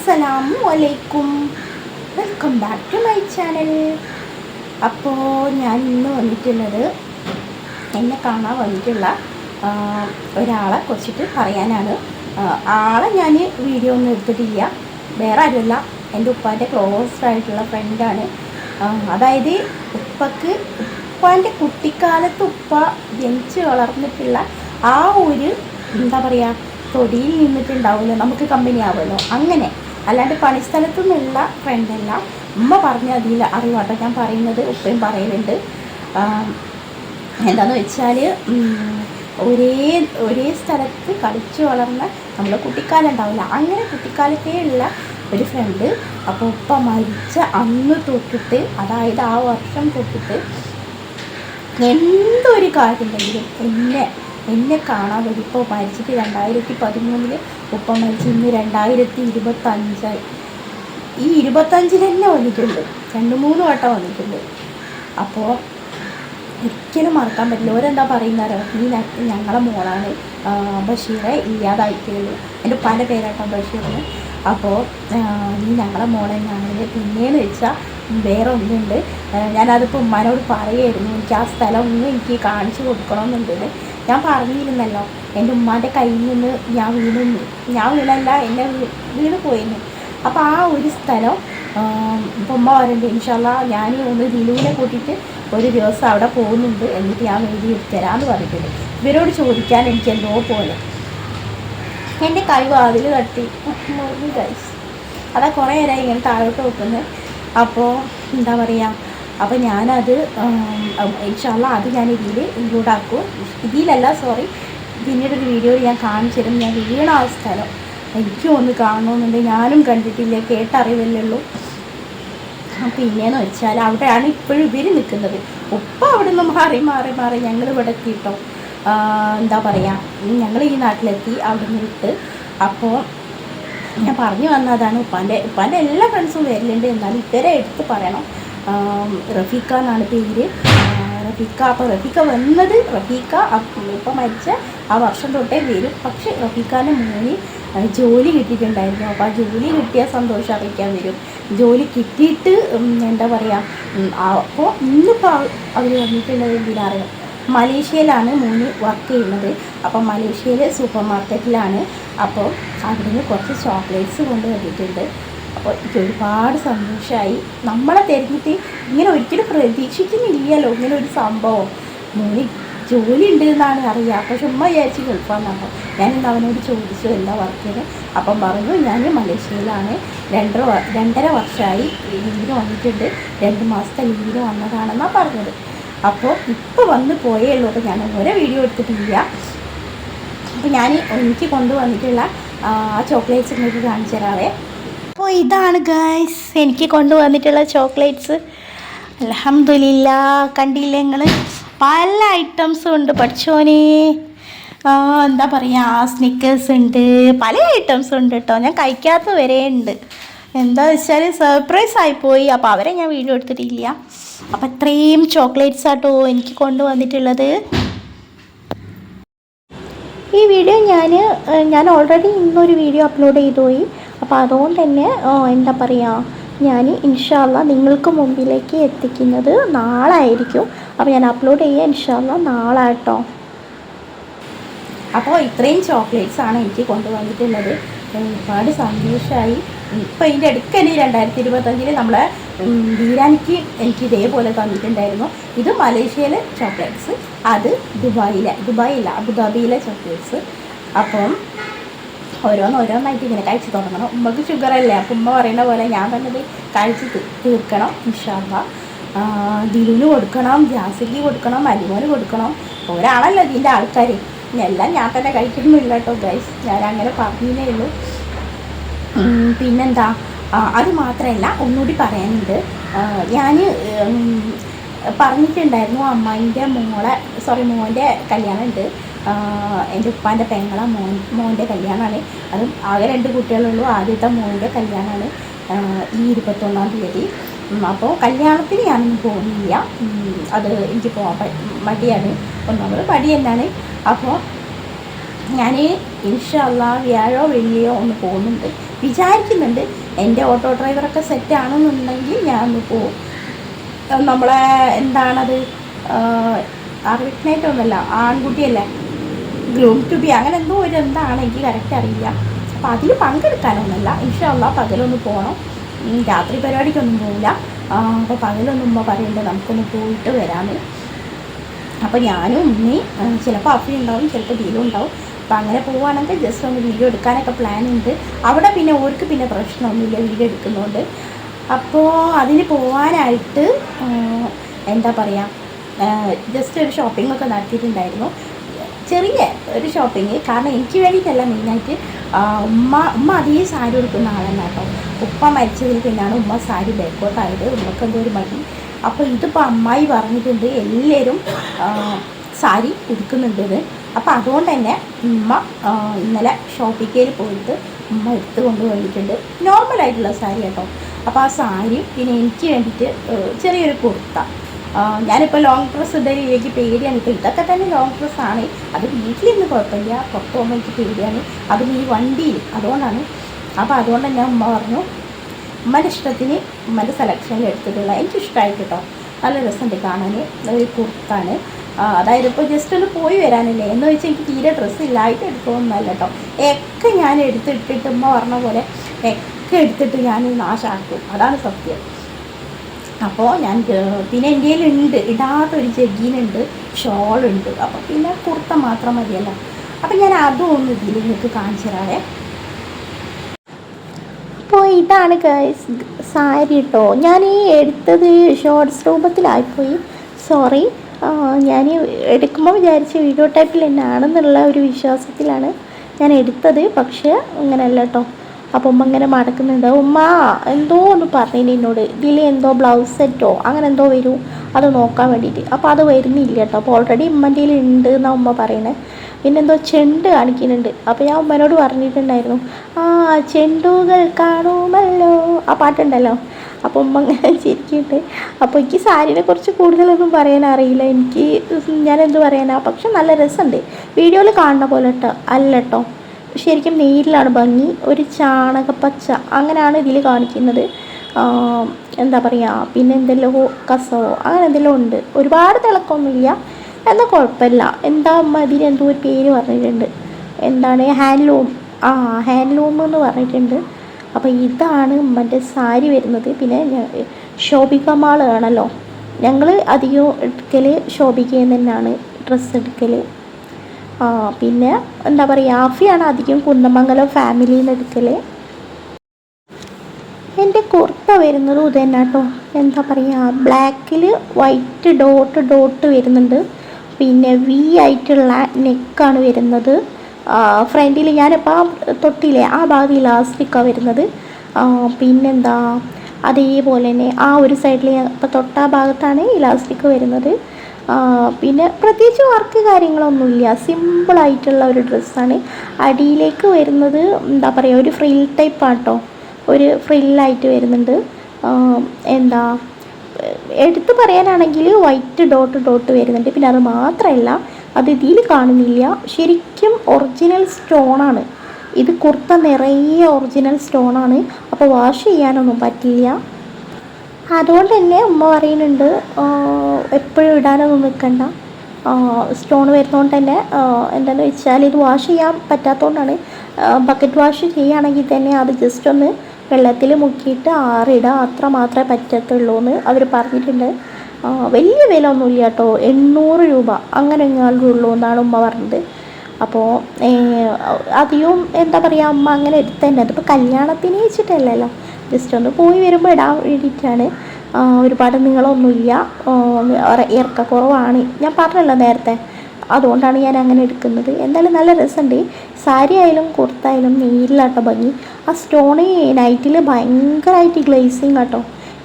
അസ്സലാമു അലൈക്കും. Welcome back to my channel അപ്പോൾ ഞാൻ ഇന്ന് വന്നിട്ടുള്ളത് എന്നെ കാണാൻ വന്നിട്ടുള്ള ഒരാളെ കുറിച്ചിട്ട് പറയാനാണ്. ആളെ ഞാൻ വീഡിയോ ഒന്നും എടുത്തിട്ടില്ല. വേറെ ആരുമല്ല. എന്റെ ഉപ്പാന്റെ ക്ലോസ് ആയിട്ടുള്ള ഫ്രണ്ടാണ് അതായത് ഉപ്പക്ക് ഉപ്പാന്റെ കുട്ടിക്കാലത്ത് ഉപ്പ ജനിച്ച് വളർന്നിട്ടുള്ള ആ ഒരു എന്താ പറയുക തൊടിയിൽ നിന്നിട്ടുണ്ടാവുമല്ലോ. നമുക്ക് കമ്പനി ആവുമല്ലോ. അങ്ങനെ. അല്ലാണ്ട് പണിസ്ഥലത്തു നിന്നുള്ള ഫ്രണ്ടല്ല ഉമ്മ പറഞ്ഞ അതിൽ അറിവാട്ടോ. ഞാൻ പറയുന്നത് ഉപ്പയും പറയലുണ്ട്. എന്താണെന്ന് വെച്ചാൽ ഒരേ ഒരേ സ്ഥലത്ത് കളിച്ചു വളർന്ന നമ്മൾ കുട്ടിക്കാലം ഉണ്ടാവില്ല അങ്ങനെ കുട്ടിക്കാലത്തേ ഉള്ള ഒരു ഫ്രണ്ട് അപ്പോൾ ഉപ്പ മരിച്ച അന്ന് തൊട്ടിട്ട് അതായത് ആ വർഷം തൊട്ടിട്ട് എന്തൊരു കാര്യമുണ്ടെങ്കിലും എന്നെ എന്നെ വരും ഇപ്പോൾ മരിച്ചിട്ട് രണ്ടായിരത്തി പതിമൂന്നിൽ ഉപ്പ മരിച്ച് ഇന്ന് രണ്ടായിരത്തി ഇരുപത്തഞ്ചായി ഈ ഇരുപത്തഞ്ചിൽ തന്നെ വന്നിട്ടുണ്ട്. രണ്ട് മൂന്ന് വട്ടം വന്നിട്ടുണ്ട്. അപ്പോൾ ഒരിക്കലും മറക്കാൻ പറ്റില്ല. ഓരെന്താ പറയുന്നത് നീ ഞങ്ങളെ മോളാണ്. ബഷീറെ ഇല്ലാതായിട്ടുള്ളൂ എന്റെ പല പേരാട്ടോ ബഷീറിന്. അപ്പോൾ നീ ഞങ്ങളെ മോളെ തന്നെയാണെങ്കിൽ പിന്നെയെന്ന് വെച്ചാൽ വേറെ ഒന്നുണ്ട്. ഞാനതിപ്പോൾ ഉമ്മാനോട് പറയുമായിരുന്നു എനിക്ക് ആ സ്ഥലം ഒന്നും എനിക്ക് കാണിച്ചു കൊടുക്കണമെന്നുണ്ട്. ഞാൻ പറഞ്ഞിരുന്നല്ലോ എന്റെ ഉമ്മാന്റെ കയ്യിൽ നിന്ന് ഞാൻ വീണു. ഞാൻ വീണല്ല എന്റെ വീണ് പോയിരുന്നു അപ്പോൾ ആ ഒരു സ്ഥലം ഉമ്മ വരണ്ട് ഇൻഷാല്ല ഞാൻ ഒന്ന് ദിലുവിനെ കൂട്ടിയിട്ട് ഒരു ദിവസം അവിടെ പോകുന്നുണ്ട് എന്നിട്ട് ഞാൻ എഴുതി തരാമെന്ന് പറഞ്ഞിട്ടുണ്ട്. ഇവരോട് ചോദിക്കാൻ എനിക്ക് എന്തോ പോലെ. എന്റെ കൈ വാതിൽ തട്ടി അതാ കുറേ നേരമായി ഇങ്ങനെ താഴോട്ട് വെക്കുന്നത് അപ്പോൾ എന്താ പറയുക അപ്പോൾ ഞാനത് ഇൻഷാല്ല അത് ഞാൻ ഇതിൽ ഇൻക്ലൂഡ് ആക്കും. ഇതിലല്ല സോറി പിന്നീട് ഒരു വീഡിയോയിൽ ഞാൻ കാണിച്ചു തരും. ഞാൻ വീണ ആ സ്ഥലം. എനിക്കും ഒന്ന് കാണണമെന്നുണ്ട് ഞാനും കണ്ടിട്ടില്ല കേട്ടറിവല്ലേ ഉള്ളൂ പിന്നെയെന്ന് വെച്ചാൽ അവിടെയാണ് ഇപ്പോഴും ഇവർ നിൽക്കുന്നത് ഉപ്പ അവിടെ നിന്ന് മാറി മാറി മാറി ഞങ്ങൾ ഇവിടെ എത്തിയിട്ടോ എന്താ പറയുക ഞങ്ങൾ ഈ നാട്ടിലെത്തി അവിടെ നിന്ന് വിട്ട്. അപ്പോൾ ഞാൻ പറഞ്ഞു വന്നതാണ് ഉപ്പാന്റെ ഉപ്പാന്റെ എല്ലാ ഫ്രണ്ട്സും വരലുണ്ട്. എന്നാലും ഇവരെ എടുത്ത് പറയണം. റഫീഖ എന്നാണ് പേര്. റഫീഖ അപ്പോൾ റഫീഖ വന്നത് റഫീഖ ഇപ്പം മരിച്ച ആ വർഷം തൊട്ടേ വരും പക്ഷേ റഫീഖാന്റെ മോന് ജോലി കിട്ടിയിട്ടുണ്ടായിരുന്നു. അപ്പോൾ ആ ജോലി കിട്ടിയ സന്തോഷം അറിയിക്കാൻ വരും. ജോലി കിട്ടിയിട്ട് എന്താ പറയുക അപ്പോൾ ഇന്നിപ്പോൾ അവർ വന്നിട്ടുള്ളത് എന്തിനറിയാം മലേഷ്യയിലാണ് മോന് വർക്ക് ചെയ്യുന്നത്. അപ്പോൾ മലേഷ്യയിലെ സൂപ്പർ മാർക്കറ്റിലാണ് അപ്പോൾ അവിടുന്ന് കുറച്ച് ചോക്ലേറ്റ്സ് കൊണ്ട് വന്നിട്ടുണ്ട് അപ്പോൾ എനിക്ക് ഒരുപാട് സന്തോഷമായി നമ്മളെ തിരഞ്ഞിട്ട് ഇങ്ങനെ ഒരിക്കലും പ്രതീക്ഷിക്കുന്നില്ലല്ലോ ഇങ്ങനെ ഒരു സംഭവം. മോന് ജോലി ഉണ്ട് എന്നാണ് അറിയുക പക്ഷെ ഉമ്മ വിചാരിച്ച് ഗൾഫാന്നാണ് ഞാൻ ഇന്ന് അവനോട് ചോദിച്ചു എല്ലാ വർക്കിന് അപ്പം പറഞ്ഞു ഞാൻ മലേഷ്യയിലാണ്. രണ്ടര രണ്ടര വർഷമായി ലീവിന് വന്നിട്ടുണ്ട്. രണ്ട് മാസത്തെ ലീവിന് വന്നതാണെന്നാണ് പറഞ്ഞത്. അപ്പോൾ ഇപ്പോൾ വന്ന് പോയേ ഉള്ളൂ. അപ്പോൾ ഞാൻ ഓരോ വീഡിയോ എടുത്തിട്ടില്ല. അപ്പോൾ ഞാൻ എനിക്ക് കൊണ്ടുവന്നിട്ടുള്ള ആ ചോക്ലേറ്റ്സ് നിങ്ങൾക്ക് കാണിച്ചു തരാവേ. അപ്പോൾ ഇതാണ് ഗൈസ് എനിക്ക് കൊണ്ടുവന്നിട്ടുള്ള ചോക്ലേറ്റ്സ് അലഹമില്ല കണ്ടില്ലേ നിങ്ങൾ പല ഐറ്റംസും ഉണ്ട് പഠിച്ചോനെ. എന്താ പറയുക സ്നിക്കേഴ്സ് ഉണ്ട് പല ഐറ്റംസും ഉണ്ട് കേട്ടോ ഞാൻ കഴിക്കാത്ത വരെ ഉണ്ട്. എന്താ വെച്ചാൽ സർപ്രൈസ് ആയിപ്പോയി അപ്പോൾ അവരെ ഞാൻ വീഡിയോ എടുത്തിട്ടില്ല. അപ്പോൾ ഇത്രയും ചോക്ലേറ്റ്സ് ആട്ടോ എനിക്ക് കൊണ്ടുവന്നിട്ടുള്ളത്. ഈ വീഡിയോ ഞാൻ ഞാൻ ഓൾറെഡി ഇന്നൊരു വീഡിയോ അപ്ലോഡ് ചെയ്തു പോയി. അപ്പോൾ അതുകൊണ്ട് തന്നെ എന്താ പറയുക ഞാൻ ഇൻഷാല്ല നിങ്ങൾക്ക് മുമ്പിലേക്ക് എത്തിക്കുന്നത് നാളെ ആയിരിക്കും അപ്പോൾ ഞാൻ അപ്ലോഡ് ചെയ്യുക ഇൻഷാല്ല നാളെ കേട്ടോ അപ്പോൾ ഇത്രയും ചോക്ലേറ്റ്സ് ആണ് എനിക്ക് കൊണ്ടുവന്നിട്ടുള്ളത്. ഒരുപാട് സന്തോഷമായി ഇപ്പം ഇതിന്റെ ഇടയ്ക്ക് തന്നെ രണ്ടായിരത്തി ഇരുപത്തഞ്ചിൽ നമ്മളെ ബിരിയാണിക്ക് എനിക്ക് ഇതേപോലെ തന്നിട്ടുണ്ടായിരുന്നു. ഇത് മലേഷ്യയിലെ ചോക്ലേറ്റ്സ് അത് ദുബായിലെ ദുബായില്ല അബുദാബിയിലെ ചോക്ലേറ്റ്സ് അപ്പം ഓരോന്ന് ഓരോന്നായിട്ട് ഇങ്ങനെ കഴിച്ചു തുടങ്ങണം. ഉമ്മക്ക് ഷുഗർ അല്ലേ? അപ്പം ഉമ്മ പറയുന്ന പോലെ ഞാൻ തന്നെ കഴിച്ചു തീർക്കണം ഇൻഷാല്ല ദിലുവിന് കൊടുക്കണം ജാസിക്ക് കൊടുക്കണം അലിമോന് കൊടുക്കണം. ഒരാളല്ല ഇതിന്റെ ആൾക്കാർ എല്ലാം ഞാൻ തന്നെ കഴിക്കുന്നില്ല കേട്ടോ ഗൈസ് ഞാൻ അങ്ങനെ പറഞ്ഞേ ഉള്ളൂ പിന്നെന്താ? അത് മാത്രമല്ല ഒന്നുകൂടി പറയാനുണ്ട്. ഞാൻ പറഞ്ഞിട്ടുണ്ടായിരുന്നു അമ്മായിന്റെ മോളെ സോറി മോന്റെ കല്യാണം ഉണ്ട് എന്റെ ഉപ്പാന്റെ പെങ്ങളെ മോൻ മോന്റെ കല്യാണമാണ് അതും ആകെ രണ്ട് കുട്ടികളുള്ളൂ. ആദ്യത്തെ മോന്റെ കല്യാണമാണ് ഈ ഇരുപത്തൊന്നാം തീയതി. അപ്പോൾ കല്യാണത്തിന് ഞാൻ പോകുന്നില്ല അത് എനിക്ക് പോകാൻ പ- മടിയാണ്. ഒന്നാമത് മടി തന്നെയാണ്. അപ്പോൾ ഞാൻ ഇൻഷല്ല വ്യാഴോ വെള്ളിയോ ഒന്ന് പോകുന്നുണ്ട്. വിചാരിക്കുന്നുണ്ട് എന്റെ ഓട്ടോ ഡ്രൈവറൊക്കെ സെറ്റ് ആണെന്നുണ്ടെങ്കിൽ ഞാൻ ഒന്ന് പോകും നമ്മളെ എന്താണത് അറിവിനേറ്റ് ഒന്നല്ല ആൺകുട്ടിയല്ലേ? ഗ്രൂം ടു ബി അങ്ങനെ എന്തോ ഒരു എന്താണ് എനിക്ക് കറക്റ്റ് അറിയില്ല. അപ്പോൾ അതിൽ പങ്കെടുക്കാനൊന്നുമല്ല. ഇൻഷല്ല പകലൊന്ന് പോകണം രാത്രി പരിപാടിക്കൊന്നും പോകില്ല അപ്പോൾ പകലൊന്നും ഉമ്മ പറയുന്നുണ്ട് നമുക്കൊന്ന് പോയിട്ട് വരാമെന്ന് അപ്പോൾ ഞാനും ഉമ്മയും ചിലപ്പോൾ അഫി ഉണ്ടാവും ചിലപ്പോൾ ദീലും ഉണ്ടാവും. അപ്പോൾ അങ്ങനെ പോവുകയാണെങ്കിൽ ജസ്റ്റ് ഒന്ന് വീഡിയോ എടുക്കാനൊക്കെ പ്ലാൻ ഉണ്ട്. അവിടെ പിന്നെ ഓർക്ക് പിന്നെ പ്രശ്നമൊന്നുമില്ല വീഡിയോ എടുക്കുന്നതുകൊണ്ട് അപ്പോൾ അതിന് പോകാനായിട്ട് എന്താ പറയുക ജസ്റ്റ് ഒരു ഷോപ്പിംഗ് ഒക്കെ നടത്തിയിട്ടുണ്ടായിരുന്നു. ചെറിയ ഒരു ഷോപ്പിംഗ് കാരണം എനിക്ക് വേണ്ടിയിട്ടല്ല മെയിനായിട്ട് ഉമ്മ ഉമ്മ അധികം സാരി കൊടുക്കുന്ന ആളാണ് കേട്ടോ. ഉപ്പ മരിച്ചതിൽ പിന്നാണ് ഉമ്മ സാരി ബാക്കോട്ടായത് ഉമ്മക്ക് എന്തോ ഒരു മടി. അപ്പോൾ ഇതിപ്പോൾ അമ്മായി പറഞ്ഞിട്ടുണ്ട് എല്ലാവരും സാരി ഉടുക്കുന്നുണ്ടത് അപ്പോൾ അതുകൊണ്ട് തന്നെ ഉമ്മ ഇന്നലെ ഷോപ്പിക്കയിൽ പോയിട്ട് ഉമ്മ എടുത്ത് കൊണ്ടുപോയിട്ടുണ്ട് നോർമലായിട്ടുള്ള സാരി കേട്ടോ. അപ്പോൾ ആ സാരി പിന്നെ എനിക്ക് വേണ്ടിയിട്ട് ചെറിയൊരു കുർത്ത. ഞാനിപ്പോൾ ലോങ് ഡ്രസ്സ് ഇടയിൽ എനിക്ക് പേടിയാണ്. ഇതൊക്കെ തന്നെ ലോങ് ഡ്രസ്സാണ് അത് വീട്ടിലിരുന്ന് കുഴപ്പമില്ല. പുറത്ത് പോകുമ്പോൾ എനിക്ക് പേടിയാണ്. അതും ഈ വണ്ടിയിൽ. അതുകൊണ്ടാണ്. അപ്പോൾ അതുകൊണ്ട് തന്നെ ഉമ്മ പറഞ്ഞു ഉമ്മന്റെ ഇഷ്ടത്തിന് ഉമ്മന്റെ സെലക്ഷനിൽ എടുത്തിട്ടുള്ള എനിക്ക് ഇഷ്ടമായി കേട്ടോ നല്ല രസമുണ്ട് കാണാൻ ഒരു കുർത്താണ് അതായത് ഇപ്പോൾ ജസ്റ്റ് ഒന്ന് പോയി വരാനല്ലേ? എന്ന് വെച്ചാൽ എനിക്ക് തീരെ ഡ്രസ്സ് ഇല്ലായിട്ട് എടുക്കുമെന്നല്ല കേട്ടോ ഒക്കെ ഞാൻ എടുത്തിട്ടിട്ട് ഉമ്മ പറഞ്ഞ പോലെ ഒക്കെ എടുത്തിട്ട് ഞാൻ നാശാക്കും. അതാണ് സത്യം. അപ്പോൾ ഞാൻ പിന്നെ എന്റെ കയ്യിലുണ്ട് ഇടാത്തൊരു ജഗീനുണ്ട് ഷോളുണ്ട്. അപ്പോൾ പിന്നെ കുർത്ത മാത്രം മതിയല്ലോ. അപ്പം ഞാൻ അതും ഒന്ന് ഇതിൽ നിങ്ങൾക്ക് കാണിച്ചു തരാവേ. അപ്പോൾ ഇതാണ് സാരി കേട്ടോ ഞാൻ ഈ എടുത്തത് ഷോർട്സ് രൂപത്തിലായിപ്പോയി. സോറി. ഞാൻ എടുക്കുമ്പോൾ വിചാരിച്ച വീഡിയോ ടൈപ്പിൽ എന്നാണെന്നുള്ള ഒരു വിശ്വാസത്തിലാണ് ഞാൻ എടുത്തത്. പക്ഷേ അങ്ങനെയല്ല കേട്ടോ അപ്പോൾ ഉമ്മ ഇങ്ങനെ മടക്കുന്നുണ്ട് ഉമ്മ എന്തോ ഒന്ന് പറഞ്ഞു എന്നോട്. ഇതിൽ എന്തോ ബ്ലൗസ് സെറ്റോ അങ്ങനെ എന്തോ വരൂ. അത് നോക്കാൻ വേണ്ടിയിട്ട്. അപ്പോൾ അത് വരുന്നില്ല കേട്ടോ. അപ്പോൾ ഓൾറെഡി ഉമ്മന്റെ ഉണ്ട് എന്നാണ് ഉമ്മ പറയണേ. പിന്നെ എന്തോ ചെണ്ട് കാണിക്കുന്നുണ്ട്. അപ്പോൾ ഞാൻ ഉമ്മനോട് പറഞ്ഞിട്ടുണ്ടായിരുന്നു ആ ചെണ്ടുകൾ കാണുമല്ലോ. ആ പാട്ടുണ്ടല്ലോ. അപ്പോൾ ഉമ്മ അങ്ങനെ ചിരിക്കുന്നുണ്ട്. അപ്പോൾ എനിക്ക് സാരിനെ കുറിച്ച് കൂടുതലൊന്നും പറയാൻ അറിയില്ല. എനിക്ക് ഞാൻ എന്ത് പറയാനാ? പക്ഷെ നല്ല രസമുണ്ട്. വീഡിയോയിൽ കാണുന്ന പോലെ കേട്ടോ. അല്ല കേട്ടോ. ശരിക്കും നേരിലാണ് ഭംഗി. ഒരു ചാണകപ്പച്ച. അങ്ങനെയാണ് ഇതിൽ കാണിക്കുന്നത്. എന്താ പറയുക പിന്നെ എന്തെല്ലോ കസവോ അങ്ങനെ എന്തെല്ലോ ഉണ്ട്. ഒരുപാട് തിളക്കമൊന്നുമില്ല. എന്നാൽ കുഴപ്പമില്ല. എന്താ അമ്മ ഇതിന് എന്തോ ഒരു പേര് പറഞ്ഞിട്ടുണ്ട്. എന്താണ് ഹാൻഡ്ലൂം. ആ ഹാൻഡ്ലൂം എന്ന് പറഞ്ഞിട്ടുണ്ട്. അപ്പോൾ ഇതാണ് ഉമ്മന്റെ സാരി വരുന്നത്. പിന്നെ ശോഭിക മാൾ ആണല്ലോ. ഞങ്ങൾ അധികം എടുക്കൽ ശോഭികയിൽ നിന്ന് തന്നെയാണ് ഡ്രസ്സ് എടുക്കൽ പിന്നെ എന്താ പറയുക ആഫിയാണ് അധികം കുന്നമംഗലം ഫാമിലിയിൽ നിന്ന് എടുക്കൽ എന്റെ കുർത്ത വരുന്നത് ഇത് തന്നെ കേട്ടോ എന്താ പറയുക ബ്ലാക്കിൽ വൈറ്റ് ഡോട്ട് ഡോട്ട് വരുന്നുണ്ട്. പിന്നെ വി ആയിട്ടുള്ള നെക്കാണ് വരുന്നത്. ഫ്രണ്ടിൽ ഞാനിപ്പോൾ തൊട്ടില്ലേ ആ ഭാഗത്ത് ഇലാസ്റ്റിക്കാണ് വരുന്നത്. പിന്നെന്താ അതേപോലെ തന്നെ ആ ഒരു സൈഡിൽ ഇപ്പോൾ തൊട്ട ഭാഗത്താണ് ഇലാസ്റ്റിക് വരുന്നത്. ആ, പിന്നെ പ്രത്യേകിച്ച് വർക്ക് കാര്യങ്ങളൊന്നുമില്ല. സിമ്പിളായിട്ടുള്ള ഒരു ഡ്രസ്സാണ് അടിയിലേക്ക് വരുന്നത് എന്താ പറയുക ഒരു ഫ്രിൽ ടൈപ്പ് ആട്ടോ. ഒരു ഫ്രില്ലായിട്ട് വരുന്നുണ്ട്. എന്താ എടുത്തു പറയാനാണെങ്കിൽ വൈറ്റ് ഡോട്ട് ഡോട്ട് വരുന്നുണ്ട്. പിന്നെ അത് മാത്രമല്ല അത് ഇതിൽ കാണുന്നില്ല. ശരിക്കും ഒറിജിനൽ സ്റ്റോണാണ് ഇത് കുർത്ത നിറയെ ഒറിജിനൽ സ്റ്റോണാണ് അപ്പോൾ വാഷ് ചെയ്യാനൊന്നും പറ്റില്ല. അതുകൊണ്ട് തന്നെ ഉമ്മ പറയുന്നുണ്ട് എപ്പോഴും ഇടാനൊന്നും നിൽക്കണ്ട. സ്റ്റോൺ വരുന്നതുകൊണ്ട് തന്നെ എന്താണെന്ന് വെച്ചാൽ ഇത് വാഷ് ചെയ്യാൻ പറ്റാത്തതുകൊണ്ടാണ് ബക്കറ്റ് വാഷ് ചെയ്യുകയാണെങ്കിൽ തന്നെ അത് ജസ്റ്റ് ഒന്ന് വെള്ളത്തിൽ മുക്കിയിട്ട് ആറിടുക അത്ര മാത്രമേ പറ്റത്തുള്ളൂ എന്ന് അവർ പറഞ്ഞിട്ടുണ്ട് വലിയ വില ഒന്നുമില്ല കേട്ടോ എണ്ണൂറ് രൂപ അങ്ങനെ എങ്ങാണ്ട് ഉള്ളൂ എന്നാണ് ഉമ്മ പറഞ്ഞത്. അപ്പോൾ അധികവും എന്താ പറയുക അമ്മ അങ്ങനെ എടുത്ത് തന്നെ അതിപ്പോൾ കല്യാണത്തിന് വെച്ചിട്ടല്ലല്ലോ. ജസ്റ്റ് ഒന്ന് പോയി വരുമ്പോൾ ഇടാൻ വേണ്ടിയിട്ടാണ്. ഒരുപാട് നീളമൊന്നുമില്ല. ഇറക്ക കുറവാണ്. ഇറക്കക്കുറവാണ് ഞാൻ പറഞ്ഞല്ലോ നേരത്തെ. അതുകൊണ്ടാണ് ഞാൻ അങ്ങനെ എടുക്കുന്നത്. എന്തായാലും നല്ല രസമുണ്ട്. സാരി ആയാലും കുർത്തായാലും നീരിലാട്ടോ ഭംഗി. ആ സ്റ്റോണ് നൈറ്റിൽ ഭയങ്കരമായിട്ട് ഗ്ലേസിങ് കേട്ടോ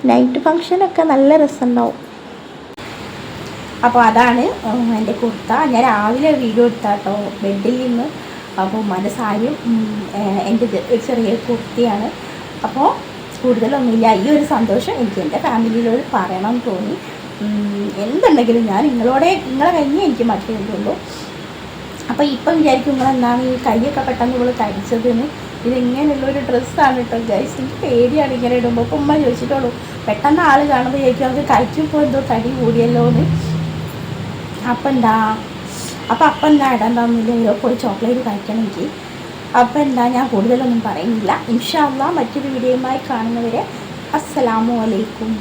നൈറ്റ് ഫങ്ഷനൊക്കെ നല്ല രസമുണ്ടാവും. അപ്പോൾ അതാണ് എന്റെ കുർത്ത. ഞാൻ രാവിലെ വീഡിയോ എടുത്ത കേട്ടോ ബെഡിൽ നിന്ന്. അപ്പോൾ ഉമ്മാന്റെ എന്റെ ഒരു ചെറിയ കുർത്തിയാണ്. അപ്പോൾ കൂടുതലൊന്നുമില്ല. ഈ ഒരു സന്തോഷം എനിക്ക് എന്റെ ഫാമിലിയിലോട് പറയണം തോന്നി. എന്തുണ്ടെങ്കിലും ഞാൻ നിങ്ങളോടെ നിങ്ങളെ കഴിഞ്ഞേ എനിക്ക് മറ്റേതുള്ളൂ അപ്പോൾ ഇപ്പം വിചാരിക്കും നിങ്ങളെന്താണ് ഈ കൈയൊക്കെ പെട്ടെന്ന് ഇവൾ കഴിച്ചതിന് ഇതിങ്ങനെയുള്ള ഒരു ഡ്രസ്സാണ് കേട്ടോ ഗൈസ് എനിക്ക് പേടിയാണ് ഇങ്ങനെ ഇടുമ്പോൾ ഉമ്മ ചോദിച്ചിട്ടുള്ളൂ പെട്ടെന്ന് ആൾ കാണുമ്പോൾ ചോദിക്കും അവർക്ക് കഴിക്കുമ്പോൾ എന്തോ തടി കൂടിയല്ലോ എന്ന് അപ്പം എന്താ അപ്പം അപ്പം എന്താ ഇടാൻ ഇടണ്ടെന്നില്ല പോയി ചോക്ലേറ്റ് കഴിക്കണം എനിക്ക് അപ്പം എന്താ ഞാൻ കൂടുതലൊന്നും പറയുന്നില്ല. ഇൻഷാല്ല മറ്റൊരു വീഡിയോയുമായി കാണുന്നവരെ അസ്സലാമു അലൈക്കും.